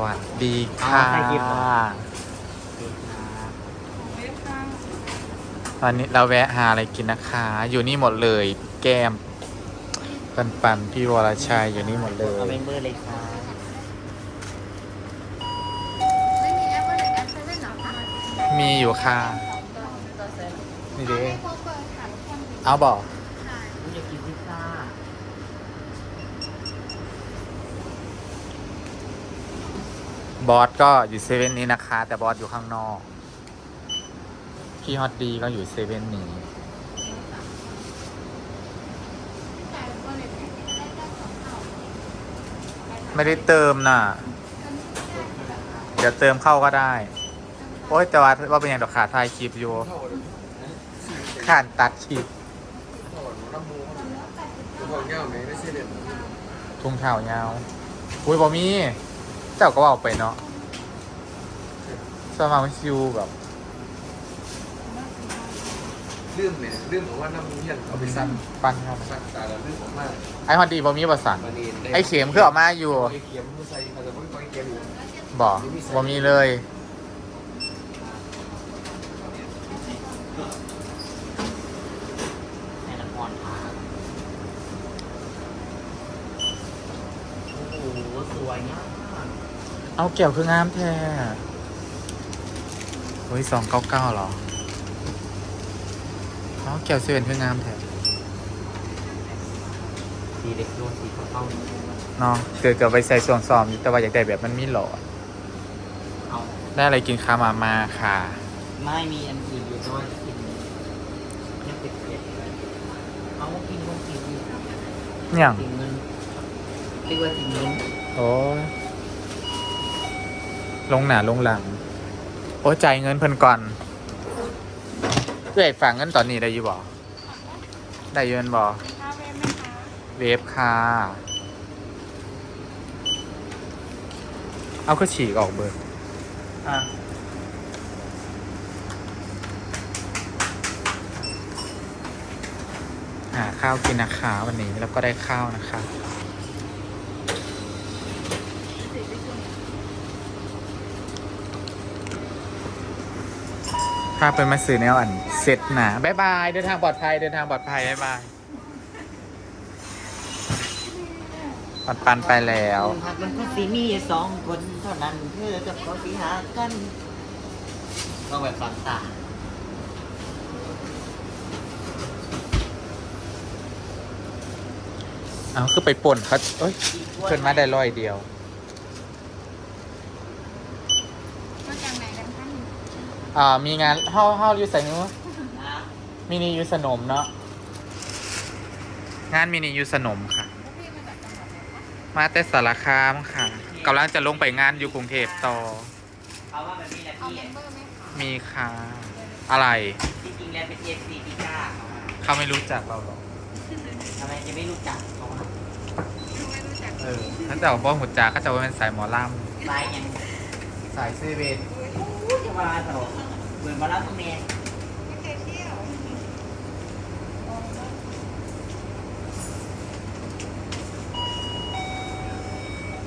สวัสดีค่ะอ๋อใครหยิบเหรอวันนี้เราแวะหาอะไรกินนะคะ อยู่นี่หมดเลย แก้ม ปันปันพี่วรชัยอยู่นี่หมดเลเอายเมมเบอร์เลยค่ะไม่มีแอปว่าหนึ่งแอปเซเว่นเหรอคะมีอยู่ค่ะ นี่เด้โคเปิดค่ะทุกคนเอาบอกค่ะคุณจะกินพิซซ่า บอสก็อยู่เซเว่นนี้นะคะ แต่บอสอยู่ข้างนอก พี่ฮอตดีก็อยู่เซเว่นนี้ ไม่ได้เติมน่ะ เดี๋ยวเติมเข้าก็ได้ โอ๊ยแต่ว่าว่าเป็นอย่างดอกขาทายคลิปอยู่ข่านตัดคลิปทุ่งเท้ายาว อุ้ยบอมี่ เจ้าก็เอาไปเนาะสมาไม่ซิวแบบลืมเนี่ยลืมบอกว่าน้ำมันเย็นเอาไปซักปั้นครับซักตาแล้วลืมออกมาไอฮอตดีบอมีประสันตอนนี้ไอเข็มคือออกมาอยู่ไอ้เข็มผู้ใส่เขาจะไม่ต้องเข็มอยู่บอกบอมีเลย ในนครพาโอ้โหสวยมาก เอาเกี่ยวคืองามแท้เฮ้ยสองเก้าเก้าหรอ เอาเกี่ยวเซเว่นคืองามแท้สีเล็กโลสีข้าวต้มเนาะเกิดเกิดไปใส่ส่วนซ้อมอยู่แต่ว่าอยากได้แบบมันมีหลอด เอาได้อะไรกินค้ามามาค่ะ ไม่มีอันอื่นอยู่ด้วยกินแค่ติดเผ็ดเอาว่ากินว่ากินอย่างกินเงินเรียกว่ากินเงินโอ้ย ลงหนาลงหลัง โอ้ยจ่ายเงินเพิ่นก่อนเพื่อให้ฝากเงินตอนนี้ได้อยี่บ่ได้อยืนบ่ค่าเว็บไหมคะเวฟค่ะเอาก็ฉีกออกเบิร์อะหาข้าวกินนะคะวันนี้แล้วก็ได้ข้าวนะคะ ถ้าเป็นมาสื่อแนวอันเสร็จหนาบ๊ายบาย เดินทางปลอดภัย เดินทางปลอดภัยบ๊ายบายปันปันไปแล้ว หากมันก็สีมีสองคนเท่านั้นเธอกับเขาสีหากันต้องแบบฟังตาเอาคือไปป่นเขาเอ้ยเพิ่นมาได้ร้อยเดียว มาจากไหนกันท่าน อ่ามีงานเฮาเฮาอยู่ใส่นู้นนะมินิยูสนมเนาะงานมินิยูสนมค่ะแล้วพี่มาจากจังหวัดไหนคะมาแต่สารคามค่ะกำลังจะลงไปงานอยู่กรุงเทพต่อเอาว่าแบบนี้แหละเอาพี่เมมเบอร์ไหมคะมีค่ะ อะไร จริงๆแล้วเป็นเอฟซีพิก้าเขาอะเขาไม่รู้จักเราหรอกทำไมจะไม่รู้จักเขาอะไม่รู้จักเออถ้าจะบอกว่าหุ่นจากก็จะว่าเป็นสายหมอลลายยังำสายเซเว่นพูดจะมาตลอดเห มือนมารับตัวเมียไม่เคยเที่ยว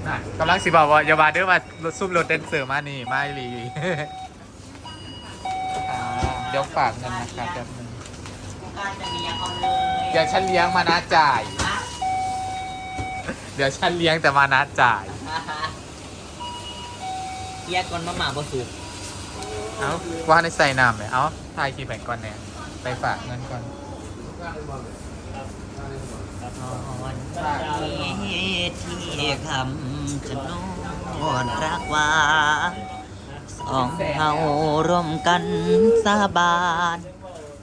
น่ะกำลังสิบอกว่าอย่ามาเด้อมารถซุ่มรถเดนเซอร์มานี่มาอีหลีอ่าเดี๋ยวฝากเงินนะคะแป๊บนึงกูกล้าจะเมียเขาเลยเดี๋ยวฉันเลี้ยงมานะจ่ายอะเดี๋ยวฉันเลี้ยงแต่มานะจ่ายเกียร์ก่อนมาหมาบ่สุก เอาว่าในใส่น้ำเลยเอ้าทายคีย์แบ่งก่อนเนี่ยไปฝากเงินก่อนที่ที่คำชะโนดรักว่าสองเฮาร่วมกันสาบาน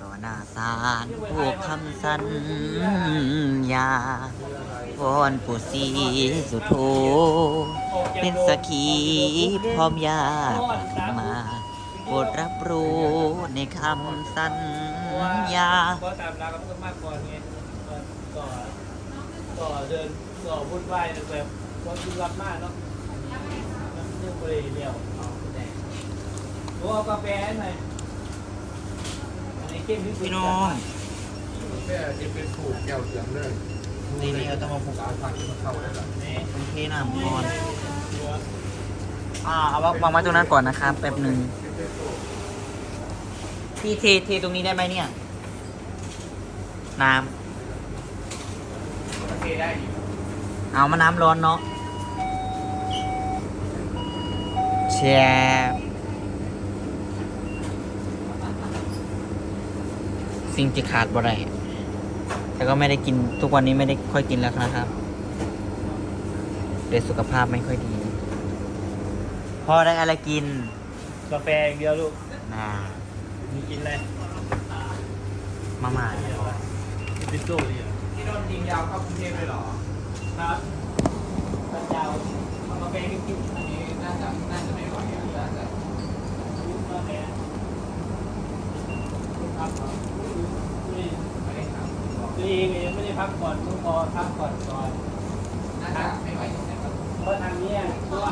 ต่อหน้าศาลผู้คำสัญญาวอนผู้สีสุโธเป็นสกีพร้อมยาปฏิมาำสัญญาก็ตามรักก็มากก่อนไงก่อก่อเดินก่อวุ่นวายแบบว่าะคือรับมากเนาะเรื่องบริเดียวดูเอากาแฟให้หน่อยอันนี้เข้มที่สุดพี่น้องแค่จะเป็นผูกแก้วเหลืองเลยนี่นี่เราต้องมาผูกสารพันที่มันเข้าได้แบบนี่โอเคน้ำก่อนอ่าเอาวางไว้ตรงนั้นก่อนนะครับแป๊บหนึ่ง พี่เทเทตรงนี้ได้ไหมเนี่ย น้โอเคได้อยู่ำเอามาน้ำร้อนเนาะแช่สิ่งที่ขาดบ่ได้แต่ก็ไม่ได้กินทุกวันนี้ไม่ได้ค่อยกินแล้วนะครับเดี๋ยวสุขภาพไม่ค่อยดีพ่อได้อะไรกินกาแฟอย่างเดียวลูกน่า มีกินอะไรมาม่าเดียวปิโต้ดีที่โดนยิงยาวเข้ากรุงเทพเลยเหรอ ครับปัญญาเอากาแฟให้กินอันนี้น่าจะน่าจะไม่ไหวอะน่าจะกาแฟครับตัวเองไม่ได้ทำตัวเองยังไม่ได้พักก่อนต้องรอพักก่อนก่อนน่าจะไม่ไหวจริงๆครับเพราะทางเนี้ยเพราะว่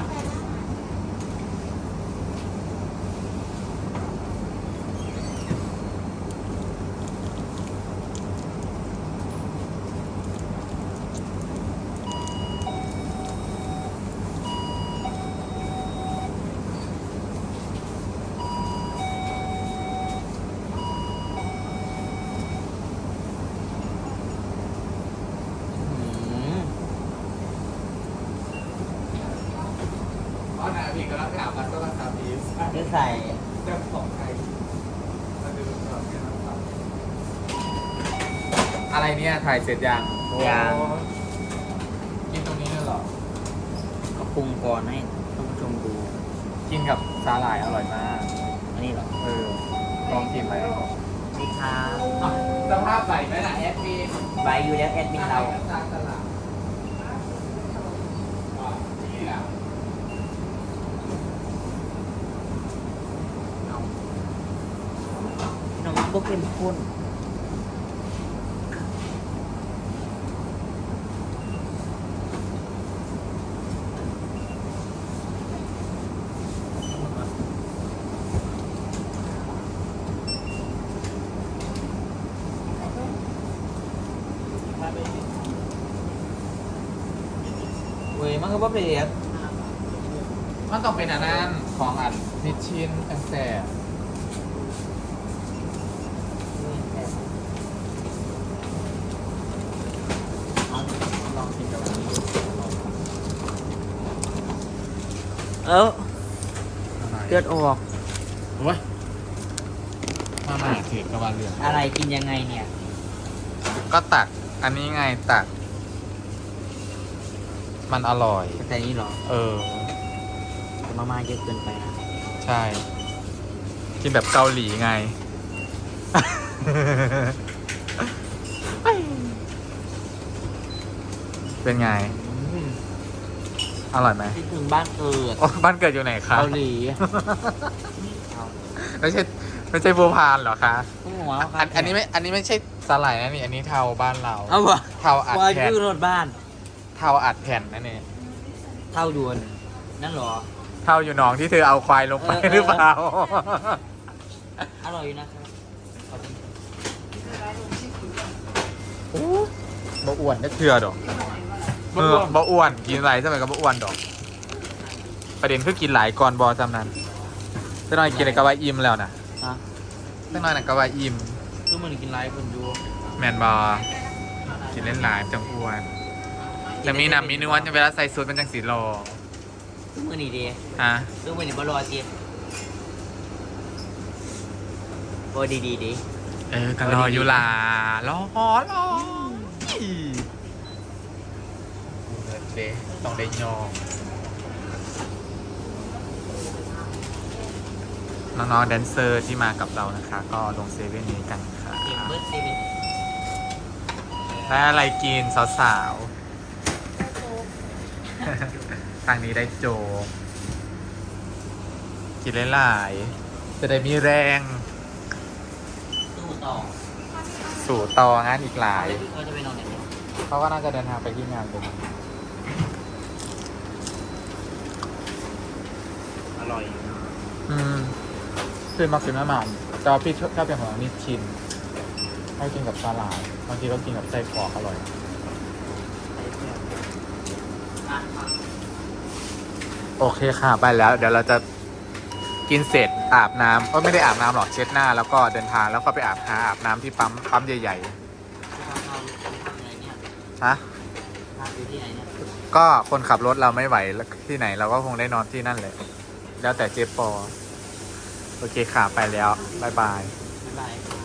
เพราะนายพี่ก็รับไปอาบน้ำก็รักษาพีสนี่ใส่เจ้าของใครมาดูก่อนนะครับอะไรเนี่ยถ่ายเสร็จยังยางโอ้กินตรงนี้เลยเหรอ ก็ปรุงก่อนให้ท่านผู้ชมดูกินกับสาหร่ายอร่อยมาก อันนี้เหรอเออ ลองกินไหมนี่ครับอะสภาพใส่ไหมล่ะแอดมิน ใบอยู่แล้วแอดมินเรา น้ำตาลสลัดอะนี่แหละเอา น้อง ก็เข้มข้นม่เว้ยมันก็บ่เปรียบมันต้องเป็นอันนั้นของอัดนิชชินแอนแสบเอาลองกินกับอันนี้ เออเลือดออก โอ้ยมาหมาเถือกกับวันเหลืองอะไรกินยังไงเนี่ย ก็ตัก อันนี้ไงตัก มันอร่อย แต่นี้เหรอเออ แต่มาม่าเยอะเกินไปนะใช่ กินแบบเกาหลีไง เป็นไง อร่อยไหมคิดถึงบ้านเกิดโอ้บ้านเกิดอยู่ไหนคะเกาหลีไม่ใช่ไม่ใช่บัวพานเหรอคะต้องหัวอันอันนี้ไม่อันนี้ไม่ใช่สไลด์นะนี่อันนี้เทาบ้านเราเอาวะเทาอัดวาแผ่นยูรถบ้านเทาอัดแผ่นนั่นเองเท่าดวนนั่นเหรอเทาอยู่หนองที่เธอเอาควายลงไปเออเออหรือเปล่าอร่อยอยู่นะครับขอบคุณบ่อ้วนได้เถื่อดอก เออบ่อ้วนกินหลายสมัยก็บ่อ้วนดอก ประเด็นคือกินหลายก่อนบอจำนั้นจะน้อยกินอะไรก็ว่าอิ่มแล้วนะฮะจะน้อยน่ะก็ว่าอิ่มคือมันกินไลฟ์คนดูแมนบอกินเล่นหลายจังอ้วนแต่มีหนำมีนวลเวลาใส่สูตรมันจังสีโลคือมือนี่ดีฮะคือมือนี่บรอเจียโอ้ดีดีดีเออกันรออยู่ล่ะรอรอ เลิศเด้ต้องได้ยอมน้องๆแดนเซอร์ที่มากับเรานะคะ ก็ลงเซเว่นนี้กันค่ะเก่งเบิร์ดซีเวนได้อะไรกินสาวๆ ทางนี้ได้โจกกินหลายๆ จะได้มีแรงสู้ต่อสู่ต่องานอีกหลาย แล้วพี่เขาจะไปนอนไหนเนี่ยเขาก็น่าจะเดินทางไปที่งานกันอ ร่อย อืมคือมักกินมะม่าแต่ว่าพี่ชอบชอบเป็นของนิชชินให้กินกับสาหร่ายบางทีก็กินกับไส้กรอกอร่อยอะโอเคค่ะ ไปแล้ว เดี๋ยวเราจะกินเสร็จอาบน้ำก็ไม่ได้อาบน้ำหรอกเช็ดหน้า แล้วก็เดินทางแล้วก็ไปอาบหาอาบน้ำที่ปั๊มปั๊มใหญ่ทำเราทำอะไรเนี่ยๆฮะพักอยู่ที่ไหนเนี่ยก็คนขับรถเราไม่ไหวแล้วที่ไหนเราก็คงได้นอนที่นั่นแหละ แล้วแต่เจ๊ปอ โอเคค่ะ ไปแล้ว บ๊ายบาย บ๊ายบาย